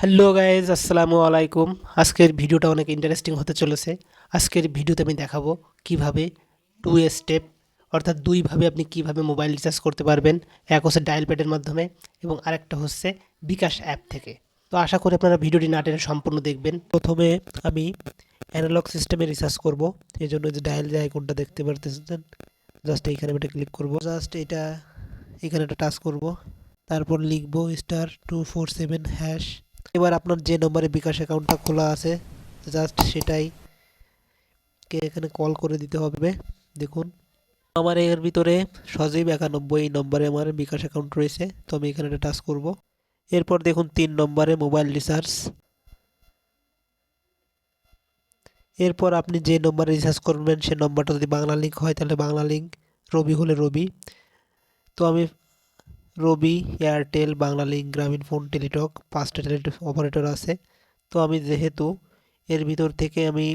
Hello guys আসসালামু আলাইকুম। আজকের ভিডিওটা অনেক ইন্টারেস্টিং হতে চলেছে। আজকের ভিডিওতে আমি দেখাবো কীভাবে টু স্টেপ অর্থাৎ দুইভাবে আপনি কীভাবে মোবাইল রিচার্জ করতে পারবেন। এক হচ্ছে ডায়াল প্যাডের মাধ্যমে এবং আরেকটা হচ্ছে বিকাশ অ্যাপ থেকে। তো আশা করি আপনারা ভিডিওটি না টেনে সম্পূর্ণ দেখবেন। প্রথমে আমি অ্যানালগ সিস্টেমে রিচার্জ করব। এই জন্য যে ডায়াল যে আইকনটা দেখতে পারতেছেন জাস্ট এইখানে এটা ক্লিক করব। জাস্ট এটা, এখানে একটা টাচ করব। তারপর লিখব star two four seven hash এবার আপনার যে নম্বরে বিকাশ অ্যাকাউন্টটা খোলা আছে জাস্ট সেটাই কে এখানে কল করে দিতে হবে। দেখুন, আমার এর ভিতরে সজীব একানব্বই নম্বরে আমার বিকাশ অ্যাকাউন্ট রয়েছে, তো আমি এখানে একটা টাচ করব। এরপর দেখুন, তিন নম্বরে মোবাইল রিচার্জ এরপর আপনি যে নম্বরে রিচার্জ করবেন, সে নম্বরটা যদি বাংলা লিঙ্ক হয়, তাহলে বাংলা লিঙ্ক রবি হলে রবি। তো আমি রবি, এয়ারটেল, বাংলালিংক, গ্রামীণ ফোন, টেলিটক, পাঁচটা টেলি অপারেটর আছে। তো আমি যেহেতু এর ভিতর থেকে আমি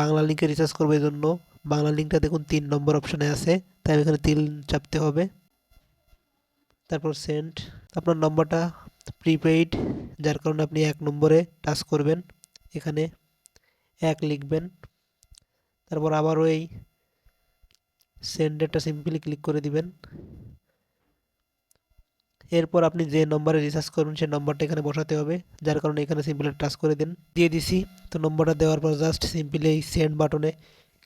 বাংলা লিঙ্কে রিচার্জ করব এই জন্য বাংলা লিঙ্কটা দেখুন তিন নম্বর অপশানে আছে, তাই আমি এখানে তিন চাপতে হবে। তারপর সেন্ট আপনার নম্বরটা প্রিপেইড যার কারণে আপনি এক নম্বরে টাচ করবেন, এখানে এক লিখবেন। তারপর আবারও এই সেন্ডেরটা সিম্পলি ক্লিক করে দিবেন। এরপর আপনি যে নম্বরে রিচার্জ করবেন, সেই নম্বরটা এখানে বসাতে হবে। যার কারণে এখানে সিম্পলি টাচ করে দিন। দিয়ে দিছি। তো নম্বরটা দেওয়ার পর জাস্ট সিম্পলি এই সেন্ড বাটনে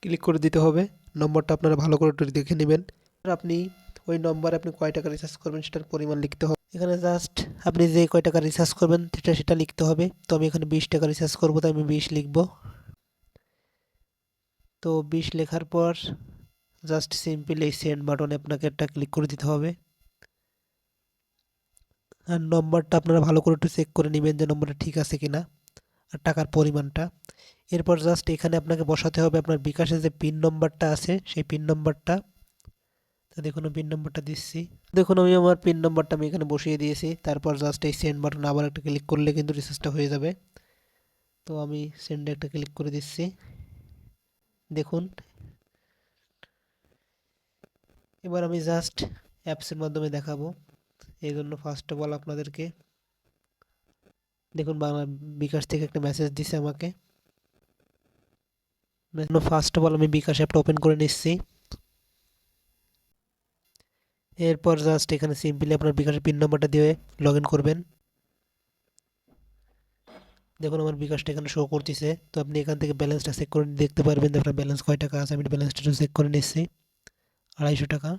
ক্লিক করে দিতে হবে। নম্বরটা আপনারা ভালো করে একটু দেখে নেবেন। আপনি ওই নম্বরে আপনি কয় টাকা রিচার্জ করবেন, সেটার পরিমাণ লিখতে হবে। এখানে জাস্ট আপনি যে কয় টাকা রিচার্জ করবেন, সেটা সেটা লিখতে হবে। তো আমি এখানে বিশ টাকা রিচার্জ করব তো আমি বিশ লিখব। তো বিশ লেখার পর জাস্ট সিম্পলি এই সেন্ড বাটনে আপনাকে একটা ক্লিক করে দিতে হবে। আর নম্বরটা আপনারা ভালো করে একটু চেক করে নেবেন যে নম্বরটা ঠিক আছে কি না আর টাকার পরিমাণটা। এরপর জাস্ট এখানে আপনাকে বসাতে হবে আপনার বিকাশে যে পিন নম্বরটা আছে, সেই পিন নম্বরটা। তো দেখুন পিন নম্বরটা দিচ্ছি। দেখুন, আমি আমার পিন নম্বরটা আমি এখানে বসিয়ে দিয়েছি। তারপর জাস্ট এই সেন্ড বাটন আবার একটা ক্লিক করলে কিন্তু রিচার্জটা হয়ে যাবে। তো আমি সেন্ডে একটা ক্লিক করে দিচ্ছি। দেখুন। এবার আমি জাস্ট অ্যাপসের মাধ্যমে দেখাবো। এই জন্য ফার্স্ট অফ অল আপনাদেরকে দেখুন বাংলা বিকাশ থেকে একটা মেসেজ দিছে আমাকে। ফার্স্ট অফ অল আমি বিকাশ অ্যাপটা ওপেন করে নিচ্ছি। এরপর জাস্ট এখানে সিম্পলি আপনার বিকাশের পিন নম্বরটা দিয়ে লগ করবেন। দেখুন আমার বিকাশটা এখানে শো করতেছে। তো আপনি এখান থেকে ব্যালেন্সটা চেক করে দেখতে পারবেন আপনার ব্যালেন্স কয় টাকা আছে। আমি ব্যালেন্সটা চেক করে নিচ্ছি। আড়াইশো টাকা।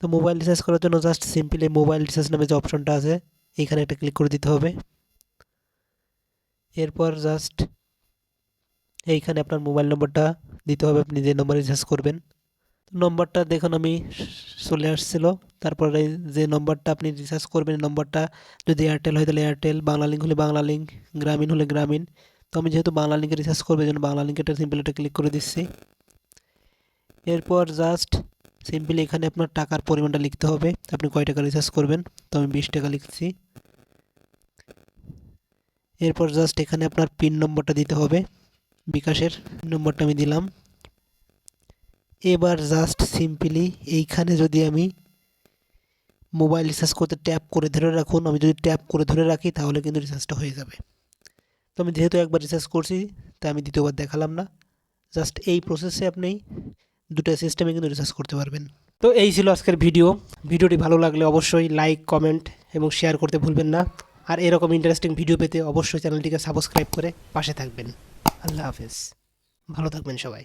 তো মোবাইল রিচার্জ করার জন্য জাস্ট সিম্পলি মোবাইল রিচার্জ নামে যে অপশনটা আছে, এইখানে একটা ক্লিক করে দিতে হবে। এরপর জাস্ট এইখানে আপনার মোবাইল নম্বরটা দিতে হবে, আপনি যে নম্বরে রিচার্জ করবেন। নম্বরটা দেখুন আমি চলে আসছিল, তারপরে যে নম্বরটা আপনি রিচার্জ করবেন নম্বরটা যদি এয়ারটেল হয় তাহলে এয়ারটেল বাংলা লিঙ্ক হলে বাংলা লিঙ্ক গ্রামীণ হলে গ্রামীণ তো আমি যেহেতু বাংলা লিঙ্কে রিচার্জ করব, এই জন্য বাংলা লিঙ্কেটা সিম্পল একটা ক্লিক করে দিচ্ছি। এরপর জাস্ট সিম্পলি এখানে আপনার টাকার পরিমাণটা লিখতে হবে। আপনি কয় টাকা রিচার্জ করবেন? তো আমি বিশ টাকা লিখছি। এরপর জাস্ট এখানে আপনার পিন নম্বরটা দিতে হবে, বিকাশের নম্বরটা আমি দিলাম। এবার জাস্ট সিম্পলি এইখানে যদি আমি মোবাইল রিচার্জ করতে ট্যাপ করে ধরে রাখুন, আমি যদি ট্যাপ করে ধরে রাখি, তাহলে কিন্তু রিচার্জটা হয়ে যাবে। তো আমি যেহেতু একবার রিচার্জ করছি, তাই আমি দ্বিতীয়বার দেখালাম না। জাস্ট এই প্রসেসে আপনি দুটো সিস্টেমে কিন্তু রিচার্জ করতে পারবেন। তো এই ছিল আজকের ভিডিও ভিডিওটি ভালো লাগলে অবশ্যই লাইক কমেন্ট এবং শেয়ার করতে ভুলবেন না। আর এরকম ইন্টারেস্টিং ভিডিও পেতে অবশ্যই চ্যানেলটিকে সাবস্ক্রাইব করে পাশে থাকবেন। আল্লাহ হাফেজ। ভালো থাকবেন সবাই।